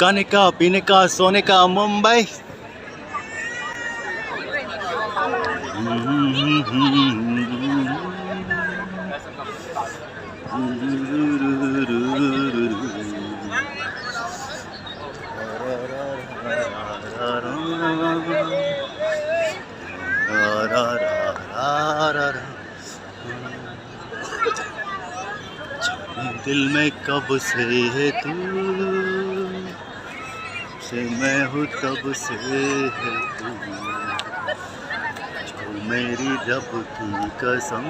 खाने का पीने का सोने का मुंबई। दिल में कब से है तू? से मैं हूँ तब से है तू जो मेरी रब की कसम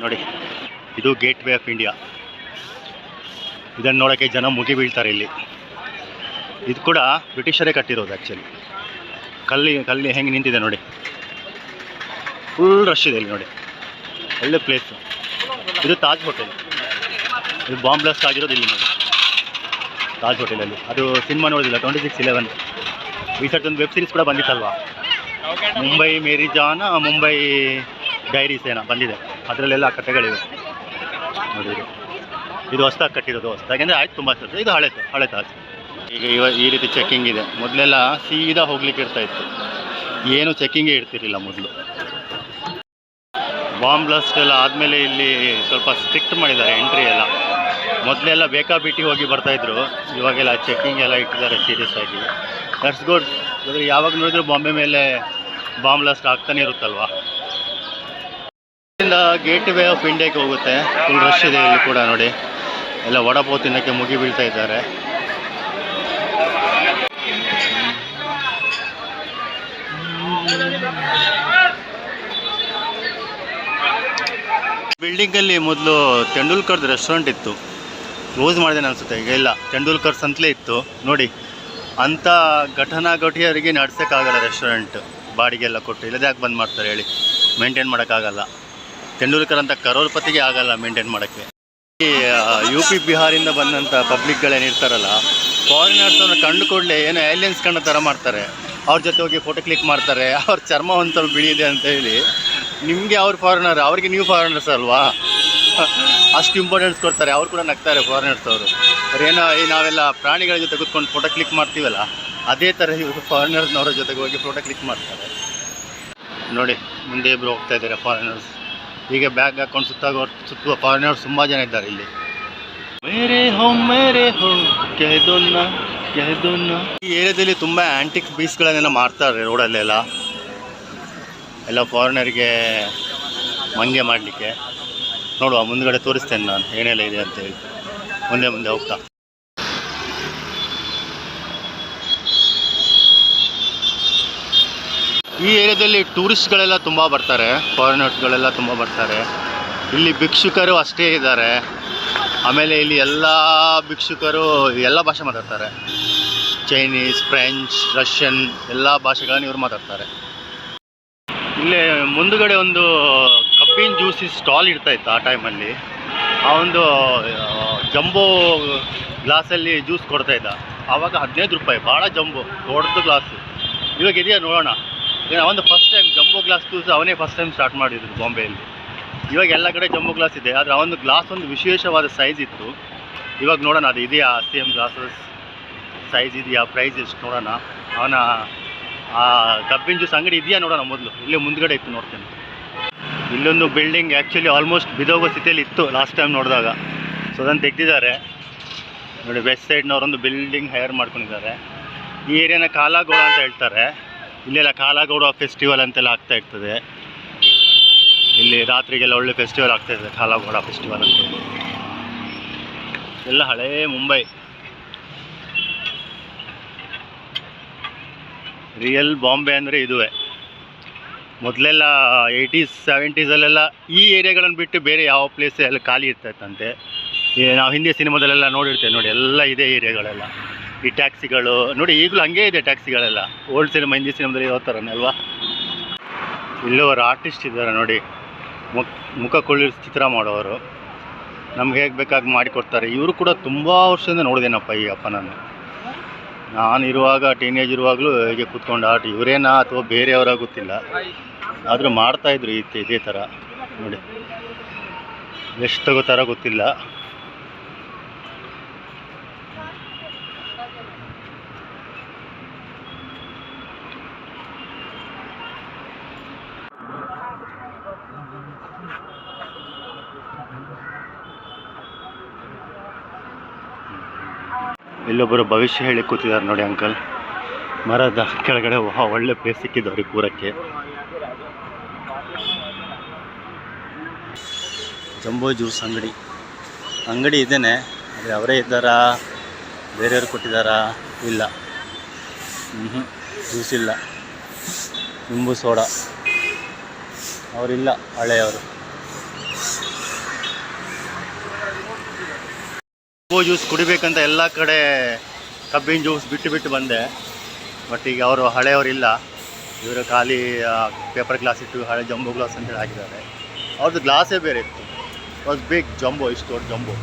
ನೋಡಿ ಇದು ಗೇಟ್ ವೇ ಆಫ್ ಇಂಡಿಯಾ ಇದನ್ನು ನೋಡೋಕ್ಕೆ ಜನ ಮುಗಿ ಬೀಳ್ತಾರೆ ಇಲ್ಲಿ ಇದು ಕೂಡ ಬ್ರಿಟಿಷರೇ ಕಟ್ಟಿರೋದು ಆ್ಯಕ್ಚುಲಿ ಕಲ್ಲಿ ಕಲ್ಲಿ ಹೆಂಗೆ ನಿಂತಿದೆ ನೋಡಿ ಫುಲ್ ರಶ್ ಇದೆ ಇಲ್ಲಿ ನೋಡಿ ಒಳ್ಳೆ ಪ್ಲೇಸು ಇದು ತಾಜ್ ಹೋಟೆಲ್ ಇದು ಬಾಂಬ್ ಬ್ಲಾಸ್ಟ್ ಆಗಿರೋದು ಇಲ್ಲಿ ನೋಡಿ ತಾಜ್ ಹೋಟೆಲಲ್ಲಿ ಅದು ಸಿನಿಮಾ ನೋಡಿದಿಲ್ಲ ಟ್ವೆಂಟಿ ಸಿಕ್ಸ್ ಇಲೆವೆನ್ ಈ ಒಂದು ವೆಬ್ ಸೀರೀಸ್ ಕೂಡ ಬಂದಿತ್ತಲ್ವಾ? ಮುಂಬೈ ಮೇರಿ ಜಾನ್, ಮುಂಬೈ ಡೈರೀಸ್ ಏನೋ ಬಂದಿದೆ. ಅದರಲ್ಲೆಲ್ಲ ಕಥೆಗಳಿವೆ. ನೋಡಿ ಇದು. ಹೊಸ್ದಾಗಿ ಕಟ್ಟಿರೋದು ಹೊಸ್ದಾಗಿ. ಅಂದರೆ ಆಯ್ತು ತುಂಬ ಸರ್ ಇದು ಹಳೆ ಹಳೆ ತಾಜ್ ಈಗ ಇವ, ಈ ರೀತಿ ಚೆಕ್ಕಿಂಗ್ ಇದೆ. ಮೊದಲೆಲ್ಲ ಸೀದಾ ಹೋಗ್ಲಿಕ್ಕೆ ಇರ್ತಾ ಇತ್ತು. ಏನು ಚೆಕ್ಕಿಂಗೇ ಇರ್ತಿರಲಿಲ್ಲ ಮೊದಲು. ಬಾಂಬ್ ಬ್ಲಾಸ್ಟ್ ಎಲ್ಲ ಆದಮೇಲೆ ಇಲ್ಲಿ ಸ್ವಲ್ಪ ಸ್ಟ್ರಿಕ್ಟ್ ಮಾಡಿದ್ದಾರೆ ಎಂಟ್ರಿ ಎಲ್ಲ. ಮೊದಲೆಲ್ಲ ಬೇಕಾಬಿಟ್ಟಿ ಹೋಗಿ ಬರ್ತಾಯಿದ್ರು ಇವಾಗೆಲ್ಲ ಚೆಕ್ಕಿಂಗ್ ಎಲ್ಲ ಇಟ್ಟಿದ್ದಾರೆ ಸೀರಿಯಸ್ ಆಗಿ. ದಟ್ಸ್ ಗುಡ್ ಅಂದರೆ ಯಾವಾಗ ನೋಡಿದ್ರು ಬಾಂಬೆ ಮೇಲೆ ಬಾಂಬ್ ಬ್ಲಾಸ್ಟ್ ಆಗ್ತಾನೆ ಇರುತ್ತಲ್ವಾ? ಇಲ್ಲಿಂದ ಗೇಟ್ ವೇ ಆಫ್ ಇಂಡಿಯಾಗೆ ಹೋಗುತ್ತೆ. ಫುಲ್ ರಶ್ ಇದೆ ಇಲ್ಲಿ ಕೂಡ ನೋಡಿ. ಎಲ್ಲ ವಡಪಾವ್ ತಿನ್ನೋಕ್ಕೆ ಮುಗಿ ಬೀಳ್ತಾ ಇದ್ದಾರೆ. ಬಿಲ್ಡಿಂಗಲ್ಲಿ ಮೊದಲು ತೆಂಡೂಲ್ಕರ್ದು ರೆಸ್ಟೋರೆಂಟ್ ಇತ್ತು. ಕ್ಲೋಸ್ ಮಾಡಿದೆ ಅನಿಸುತ್ತೆ. ಈಗ ಇಲ್ಲ, ತೆಂಡೂಲ್ಕರ್ಸ್ ಅಂತಲೇ ಇತ್ತು. ನೋಡಿ ಅಂಥ ಘಟನಾಘಟಿಯವರಿಗೆ ನಡೆಸೋಕ್ಕಾಗಲ್ಲ ರೆಸ್ಟೋರೆಂಟ್ ಬಾಡಿಗೆಲ್ಲ ಕೊಟ್ಟು, ಇಲ್ಲದೆ ಯಾಕೆ ಬಂದ್ ಮಾಡ್ತಾರೆ ಹೇಳಿ. ಮೇಂಟೈನ್ ಮಾಡೋಕ್ಕಾಗಲ್ಲ. ತೆಂಡೂಲ್ಕರ್ ಅಂತ ಕರೋಡ್ಪತಿಗೆ ಆಗಲ್ಲ ಮೇಂಟೈನ್ ಮಾಡೋಕ್ಕೆ. ಯು ಪಿ ಬಿಹಾರಿಂದ ಬಂದಂಥ ಪಬ್ಲಿಕ್ಗಳೇನಿರ್ತಾರಲ್ಲ ಫಾರಿನರ್ಸನ್ನು ಕಂಡು ಕೂಡಲೇ ಏನೋ ಏಲಿಯನ್ಸ್ ಕಂಡ ಥರ ಮಾಡ್ತಾರೆ. ಅವ್ರ ಜೊತೆ ಹೋಗಿ ಫೋಟೋ ಕ್ಲಿಕ್ ಮಾಡ್ತಾರೆ. ಅವ್ರ ಚರ್ಮ ಒಂದು ಸ್ವಲ್ಪ ಬಿಳಿದೆ ಅಂತ ಹೇಳಿ, ನಿಮಗೆ ಅವ್ರ ಫಾರಿನರ್ ಅವ್ರಿಗೆ ನೀವು ಫಾರಿನರ್ಸ್ ಅಲ್ವಾ? ಅಷ್ಟು ಇಂಪಾರ್ಟೆನ್ಸ್ ಕೊಡ್ತಾರೆ. ಅವ್ರು ಕೂಡ ನಗ್ತಾರೆ ಫಾರಿನರ್ಸ್ ಅವರು. ಅವ್ರೇನೋ ಈ ನಾವೆಲ್ಲ ಪ್ರಾಣಿಗಳ ಜೊತೆ ಕುತ್ಕೊಂಡು ಫೋಟೋ ಕ್ಲಿಕ್ ಮಾಡ್ತೀವಲ್ಲ ಅದೇ ಥರ ಇವರು ಫಾರಿನರ್ಸ್ನವರ ಜೊತೆಗೆ ಹೋಗಿ ಫೋಟೋ ಕ್ಲಿಕ್ ಮಾಡ್ತಾರೆ. ನೋಡಿ ಮುಂದೆ ಇಬ್ಬರು ಹೋಗ್ತಾ ಇದ್ದಾರೆ ಫಾರಿನರ್ಸ್ ಹೀಗೆ ಬ್ಯಾಗ್ ಹಾಕೊಂಡು ಸುತ್ತಾಗೋ ಸುತ್ತುವ ಫಾರಿನರ್ಸ್ ತುಂಬ ಜನ ಇದ್ದಾರೆ ಇಲ್ಲಿ. ಮೇರೆ ಹೋ ಮೇರೆ ಈ ಏರಿಯಾದಲ್ಲಿ ತುಂಬ ಆ್ಯಂಟಿಕ್ ಪೀಸ್ಗಳನ್ನೆಲ್ಲ ಮಾಡ್ತಾರೆ ರೋಡಲ್ಲೆಲ್ಲ ಎಲ್ಲ ಫಾರಿನರ್ಗೆ ಮಂಗೆ ಮಾಡಲಿಕ್ಕೆ. ನೋಡುವ, ಮುಂದ್ಗಡೆ ತೋರಿಸ್ತೇನೆ ನಾನು, ಏನೆಲ್ಲ ಇದೆ ಅಂತ ಹೇಳಿ. ಮುಂದೆ ಮುಂದೆ ಹೋಗ್ತಾ. ಈ ಏರಿಯಾದಲ್ಲಿ ಟೂರಿಸ್ಟ್ಗಳೆಲ್ಲ ತುಂಬ ಬರ್ತಾರೆ, ಫಾರಿನರ್ಸ್ಗಳೆಲ್ಲ ತುಂಬ ಬರ್ತಾರೆ. ಇಲ್ಲಿ ಭಿಕ್ಷುಕರು ಅಷ್ಟೇ ಇದ್ದಾರೆ. ಆಮೇಲೆ ಇಲ್ಲಿ ಎಲ್ಲ ಭಿಕ್ಷುಕರು ಎಲ್ಲ ಭಾಷೆ ಮಾತಾಡ್ತಾರೆ. ಚೈನೀಸ್, ಫ್ರೆಂಚ್, ರಷ್ಯನ್, ಎಲ್ಲ ಭಾಷೆಗಳನ್ನು ಇವರು ಮಾತಾಡ್ತಾರೆ. ಇಲ್ಲೇ ಮುಂದುಗಡೆ ಒಂದು ಕಬ್ಬಿನ ಜ್ಯೂಸಿ ಸ್ಟಾಲ್ ಇರ್ತಾ ಇತ್ತು ಆ ಟೈಮಲ್ಲಿ. ಆ ಒಂದು ಜಂಬೋ ಗ್ಲಾಸಲ್ಲಿ ಜ್ಯೂಸ್ ಕೊಡ್ತಾ ಇದ್ದ. ಆವಾಗ ಹದಿನೈದು ರೂಪಾಯಿ, ಭಾಳ ಜಂಬೋ, ದೊಡ್ಡದು ಗ್ಲಾಸು. ಇವಾಗ ಇದೆಯಾ ನೋಡೋಣ. ಏನ ಒಂದು first time jumbo glass juice ಅವನೇ ಫಸ್ಟ್ ಟೈಮ್ ಸ್ಟಾರ್ಟ್ ಮಾಡಿದ್ರು ಬಾಂಬೆಯಲ್ಲಿ. ಇವಾಗ ಎಲ್ಲ ಕಡೆ ಜಂಬೋ ಗ್ಲಾಸ್ ಇದೆ, ಆದರೆ ಒಂದು ಗ್ಲಾಸ್ ಒಂದು ವಿಶೇಷವಾದ ಸೈಜ್ ಇತ್ತು. ಇವಾಗ ನೋಡೋಣ, ಅದು ಇದೆಯಾ ಸೇಮ್ ಗ್ಲಾಸಸ್ ಸೈಜ್ ಇದೆಯಾ ಪ್ರೈಸ್ ಎಷ್ಟು ನೋಡೋಣ. ಅವನ ಆ ಕಬ್ಬಿನ ಜ್ಯೂಸ್ ಅಂಗಡಿ ಇದೆಯಾ ನೋಡೋಣ ಮೊದಲು. ಇಲ್ಲೇ ಮುಂದ್ಗಡೆ ಇತ್ತು ನೋಡ್ತೇನೆ. ಇಲ್ಲೊಂದು ಬಿಲ್ಡಿಂಗ್ ಆ್ಯಕ್ಚುಲಿ ಆಲ್ಮೋಸ್ಟ್ ಬಿದೋಗೋ ಸ್ಥಿತಿಯಲ್ಲಿ ಇತ್ತು ಲಾಸ್ಟ್ ಟೈಮ್ ನೋಡಿದಾಗ. ಸೊ ಅದನ್ನು ತೆಗೆದಿದ್ದಾರೆ. ನೋಡಿ ವೆಸ್ಟ್ ಸೈಡ್ನವರೊಂದು ಬಿಲ್ಡಿಂಗ್ ಹೈರ್ ಮಾಡ್ಕೊಂಡಿದ್ದಾರೆ. ಈ ಏರಿಯಾನ ಕಾಲಾಗೌಡ ಅಂತ ಹೇಳ್ತಾರೆ. ಇಲ್ಲೆಲ್ಲ ಕಾಲಾಗೌಡ ಫೆಸ್ಟಿವಲ್ ಅಂತೆಲ್ಲ ಆಗ್ತಾ ಇರ್ತದೆ. ಇಲ್ಲಿ ರಾತ್ರಿಗೆಲ್ಲ ಒಳ್ಳೆ ಫೆಸ್ಟಿವಲ್ ಆಗ್ತಾ ಇದೆ, ಕಾಲಾಗೌಡ ಫೆಸ್ಟಿವಲ್ ಅಂತ. ಎಲ್ಲ ಹಳೇ ಮುಂಬೈ. ರಿಯಲ್ ಬಾಂಬೆ ಅಂದರೆ ಇದುವೇ. ಮೊದಲೆಲ್ಲ ಏಯ್ಟೀಸ್ ಸೆವೆಂಟೀಸಲ್ಲೆಲ್ಲ ಈ ಏರಿಯಾಗಳನ್ನು ಬಿಟ್ಟು ಬೇರೆ ಯಾವ ಪ್ಲೇಸ್ ಅಲ್ಲಿ ಖಾಲಿ ಇರ್ತೈತಂತೆ. ನಾವು ಹಿಂದಿ ಸಿನಿಮಾದಲ್ಲೆಲ್ಲ ನೋಡಿರ್ತೇವೆ ನೋಡಿ, ಎಲ್ಲ ಇದೇ ಏರಿಯಾಗಳೆಲ್ಲ ಈ ಟ್ಯಾಕ್ಸಿಗಳು ನೋಡಿ ಈಗಲೂ ಹಂಗೆ ಇದೆ ಟ್ಯಾಕ್ಸಿಗಳೆಲ್ಲ ಓಲ್ಡ್ ಸಿನಿಮಾ ಹಿಂದಿ ಸಿನಿಮಾದಲ್ಲಿ ಯಾವ ಥರನೇ ಅಲ್ವಾ? ಇಲ್ಲವರು ಆರ್ಟಿಸ್ಟ್ ಇದ್ದಾರೆ ನೋಡಿ. ಮುಖ ಮುಖ ಕೊಳ್ಳಿ ಚಿತ್ರ ಮಾಡೋರು. ನಮ್ಗೆ ಹೇಗೆ ಬೇಕಾಗಿ ಮಾಡಿಕೊಡ್ತಾರೆ. ಇವರು ಕೂಡ ತುಂಬ ವರ್ಷದಿಂದ ನೋಡಿದೇನಪ್ಪ ಈ ಅಪ್ಪ ನಾನು ನಾನು ಇರುವಾಗ ಟೀನೇಜ್ ಇರುವಾಗಲೂ ಹೇಗೆ ಕೂತ್ಕೊಂಡು ಆಟ, ಇವರೇನಾ ಅಥವಾ ಬೇರೆಯವರ ಗೊತ್ತಿಲ್ಲ. ಆದರೂ ಮಾಡ್ತಾಯಿದ್ರು ಇದೇ ಥರ ನೋಡಿ. ಎಷ್ಟು ತಗೋತಾರ ಗೊತ್ತಿಲ್ಲ. ಇಲ್ಲೊಬ್ಬರು ಭವಿಷ್ಯ ಹೇಳಿ ಕೂತಿದ್ದಾರೆ ನೋಡಿ ಅಂಕಲ್. ಮರದ ಕೆಳಗಡೆ ಒಳ್ಳೆ ಪ್ಲೇಸ್ ಸಿಕ್ಕಿದ್ದು ಅವ್ರಿಗೆ ಕೂರಕ್ಕೆ ಜಂಬೋ ಜ್ಯೂಸ್ ಅಂಗಡಿ. ಅಂಗಡಿ ಇದೇನೆ. ಆದರೆ ಅವರೇ ಇದ್ದಾರಾ? ಬೇರೆಯವ್ರು ಕೊಟ್ಟಿದ್ದಾರಾ? ಇಲ್ಲ. ಹ್ಞೂ ಜ್ಯೂಸ್ ಇಲ್ಲ. ನಿಂಬು ಸೋಡಾ. ಅವರಿಲ್ಲ, ಹಳೆಯವರು. ಜಂಬೋ ಜ್ಯೂಸ್ ಕುಡಿಬೇಕಂತ ಎಲ್ಲ ಕಡೆ ಕಬ್ಬಿನ ಜ್ಯೂಸ್ ಬಿಟ್ಟು ಬಿಟ್ಟು ಬಂದೆ. ಬಟ್ ಈಗ ಅವರು ಹಳೆಯವರಿಲ್ಲ. ಇವರು ಖಾಲಿ ಪೇಪರ್ ಗ್ಲಾಸ್ ಇಟ್ಟು ಹಳೆ ಜಂಬೋ ಗ್ಲಾಸ್ ಅಂತ ಹೇಳಿ ಹಾಕಿದ್ದಾರೆ. ಅವ್ರದ್ದು ಗ್ಲಾಸೇ ಬೇರೆ ಇತ್ತು. ವಾಸ್ ಬಿಗ್ ಜಂಬೋ ಇಷ್ಟು ದೊಡ್ಡ ಜಂಬೋ.